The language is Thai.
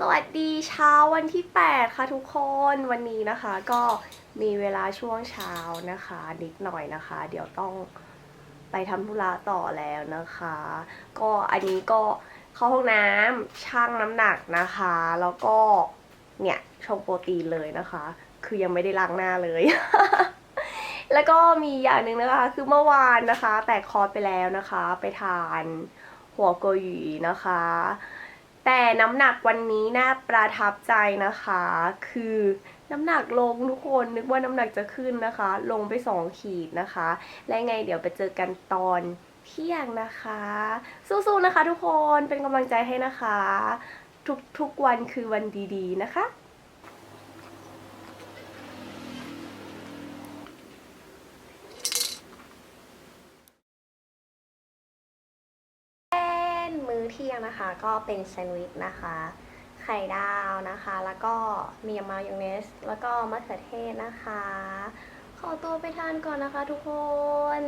สวัสดีเช้าวันที่ 8 ค่ะทุกคนวันนี้นะคะ ก็มีเวลาช่วงเช้านะคะ นิดหน่อยนะคะ เดี๋ยวต้องไปทำธุระต่อแล้วนะคะ ก็อันนี้ก็เข้าห้องน้ำชั่งน้ำหนักนะคะ แล้วก็เนี่ยชงโปรตีนเลยนะคะ คือยังไม่ได้ล้างหน้าเลย แล้วก็มีอย่างหนึ่งนะคะ คือเมื่อวานนะคะ แตกคอร์สไปแล้วนะคะ ไปทานหัวโกหยีนะคะ แต่น้ำหนักวันนี้น่าประทับใจนะคะ คือน้ำหนักลงทุกคนนึกว่าน้ำหนักจะขึ้นนะคะ ลงไปสองขีดนะคะ และไงเดี๋ยวไปเจอกันตอนเที่ยงนะคะ สู้ๆนะคะทุกคนเป็นกำลังใจให้นะคะ ทุกๆวันคือวันดีๆนะคะ เป็น มื้อเที่ยงนะคะ ก็เป็นแซนด์วิชนะคะ ไข่ดาวนะคะ แล้วก็มีมายองเนส แล้วก็มะเขือเทศนะคะ ขอตัวไปทานก่อนนะคะทุกคน